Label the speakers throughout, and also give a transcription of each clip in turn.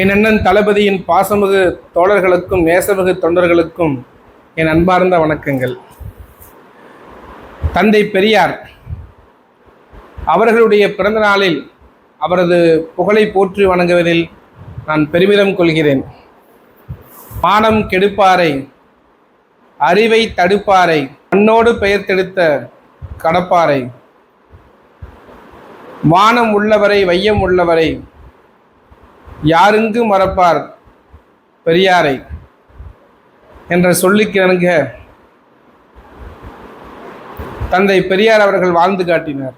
Speaker 1: என் அண்ணன் தளபதியின் பாசமிகு தோழர்களுக்கும் நேசமிகு தொண்டர்களுக்கும் என் அன்பார்ந்த வணக்கங்கள். தந்தை பெரியார் அவர்களுடைய பிறந்த நாளில் அவரது புகழை போற்றி வணங்குவதில் நான் பெருமிதம் கொள்கிறேன். பானம் கெடுப்பாரை அறிவை தடுப்பாரை மண்ணோடு பெயர்த்தெடுத்த கடப்பாரை வானம் உள்ளவரை வையம் உள்ளவரை யாருங்கு மறப்பார் பெரியாரை? என்ற சொல்லுக்கிணங்க தந்தை பெரியார் அவர்கள் வாழ்ந்து காட்டினார்.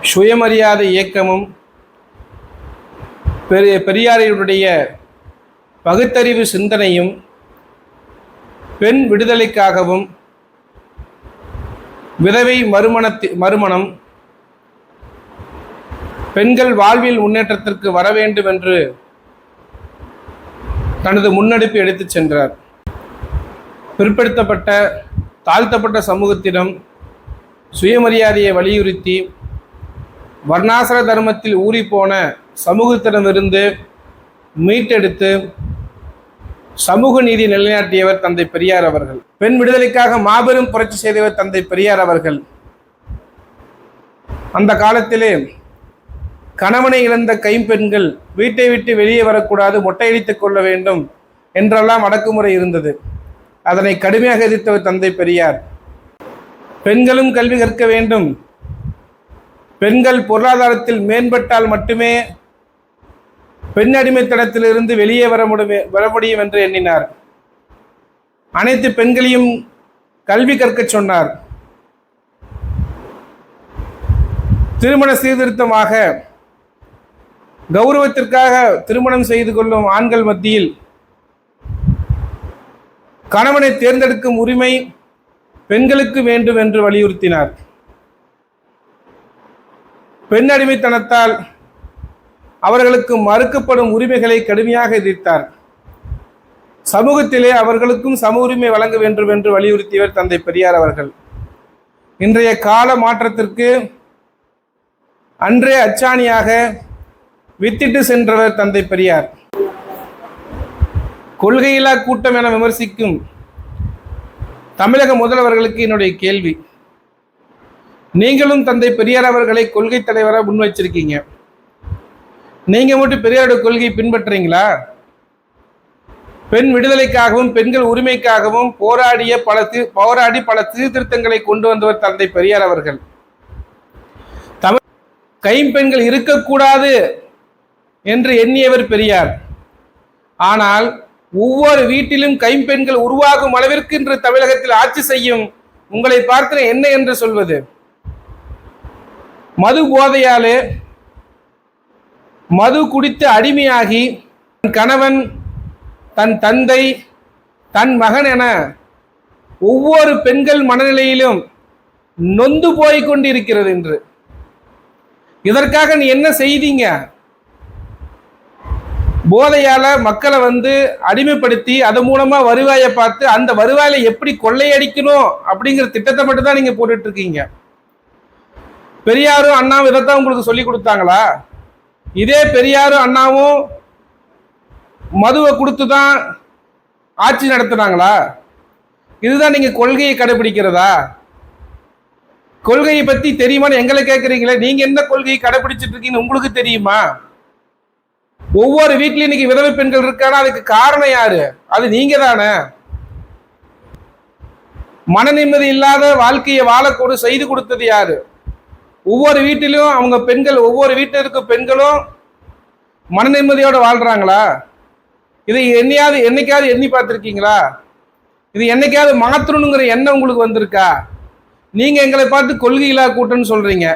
Speaker 1: சுயமரியாதை இயக்கமும் பெரிய பெரியாரினுடைய பகுத்தறிவு சிந்தனையும் பெண் விடுதலைக்காகவும் விதவை மறுமணத்தி மறுமணம் பெண்கள் வாழ்வில் முன்னேற்றத்திற்கு வர வேண்டும் என்று தனது முன்னெடுப்பு எடுத்துச் சென்றார். பிற்படுத்தப்பட்ட தாழ்த்தப்பட்ட சமூகத்திடம் சுயமரியாதையை வலியுறுத்தி வர்ணாசிர தர்மத்தில் ஊறிப்போன சமூகத்திடமிருந்து மீட்டெடுத்து சமூக நீதி நிலைநாட்டியவர் தந்தை பெரியார் அவர்கள். பெண் விடுதலைக்காக மாபெரும் புரட்சி செய்தவர் தந்தை பெரியார் அவர்கள். அந்த காலத்திலே கணவனை இழந்த கைம்பெண்கள் வீட்டை விட்டு வெளியே வரக்கூடாது மொட்டையடித்துக் கொள்ள வேண்டும் என்றெல்லாம் அடக்குமுறை இருந்தது. அதனை கடுமையாக எதிர்த்தவர் தந்தை பெரியார் பெண்களும் கல்வி கற்க வேண்டும். பெண்கள் பொருளாதாரத்தில் மேம்பட்டால் மட்டுமே பெண் அடிமைத்தனத்திலிருந்து வெளியே வர முடியும் வர முடியும் என்று எண்ணினார். அனைத்து பெண்களையும் கல்வி கற்கச் சொன்னார். திருமண சீர்திருத்தமாக கௌரவத்திற்காக திருமணம் செய்து கொள்ளும் ஆண்கள் மத்தியில் கணவனை தேர்ந்தெடுக்கும் உரிமை பெண்களுக்கு வேண்டும் என்று வலியுறுத்தினார். பெண் அடிமைத்தனத்தால் அவர்களுக்கு மறுக்கப்படும் உரிமைகளை கடுமையாக எதிர்த்தார். சமூகத்திலே அவர்களுக்கும் சம உரிமை வழங்க வேண்டும் என்று வலியுறுத்தியவர் தந்தை பெரியார் அவர்கள். இன்றைய கால மாற்றத்திற்கு அன்றே அச்சாணியாக வித்திட்டு சென்றவர் தந்தை பெரியார். கொள்கையில்லா கூட்டம் என விமர்சிக்கும் தமிழக முதல்வர்களுக்கு என்னுடைய கேள்வி. நீங்களும் தந்தை பெரியார் அவர்களை கொள்கை தலைவராக முன் வச்சிருக்கீங்க நீங்க மட்டும் பெரியாரோட கொள்கை பின்பற்றுறீங்களா? பெண் விடுதலைக்காகவும் பெண்கள் உரிமைக்காகவும் போராடிய பல போராடி பல சீர்திருத்தங்களை கொண்டு வந்தவர் தந்தை பெரியார் அவர்கள். தமிழ் கைம்பெண்கள் இருக்கக்கூடாது. என்று எண்ணியவர் பெரியார். ஆனால் ஒவ்வொரு வீட்டிலும் கைம்பெண்கள் உருவாகும் அளவிற்கு இன்று தமிழகத்தில் ஆட்சி செய்யும் உங்களை பார்க்கிற என்ன என்று சொல்வது? மது போதையாலே மது குடித்து அடிமையாகி தன் கணவன் தன் தந்தை தன் மகன் என ஒவ்வொரு பெண்கள் மனநிலையிலும் நொந்து போய் கொண்டிருக்கிறது என்று இதற்காக நீ என்ன செய்தீங்க? போதையால மக்களை வந்து அடிமைப்படுத்தி அது மூலமா வருவாயை பார்த்து அந்த வருவாயில எப்படி கொள்ளையடிக்கணும் அப்படிங்கிற திட்டத்தை மட்டும் தான் நீங்க போட்டுட்டு இருக்கீங்க பெரியாரும் அண்ணாவும் இதைத்தான் உங்களுக்கு சொல்லி கொடுத்தாங்களா? இதே பெரியாரும் அண்ணாவும் மதுவை கொடுத்து தான் ஆட்சி நடத்துனாங்களா? இதுதான் நீங்க கொள்கையை கடைபிடிக்கிறதா? கொள்கையை பத்தி தெரியுமான்னு எங்களை கேட்குறீங்களே நீங்க என்ன கொள்கையை கடைபிடிச்சிட்டு இருக்கீங்கன்னு உங்களுக்கு தெரியுமா? ஒவ்வொரு வீட்லயும் இன்னைக்கு விதவை பெண்கள் இருக்கானா? அதுக்கு காரணம் யாரு? அது நீங்க தானே. மன நிம்மதி இல்லாத வாழ்க்கையை வாழக்கூட செய்து கொடுத்தது யாரு? ஒவ்வொரு வீட்டிலும் அவங்க பெண்கள் ஒவ்வொரு வீட்டில் இருக்க பெண்களும் மன நிம்மதியோட வாழ்றாங்களா? இதை என்னையாவது என்னைக்காவது எண்ணி பார்த்துருக்கீங்களா? இது என்னைக்காவது மாற்றணுங்கிற எண்ணம் உங்களுக்கு வந்திருக்கா? நீங்க எங்களை பார்த்து கொள்கையில்லா கூட்டம்னு சொல்றீங்க.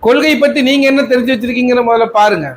Speaker 1: கொள்கை பத்தி நீங்க என்ன தெரிஞ்சு வச்சிருக்கீங்கன்னு முதல்ல பாருங்க.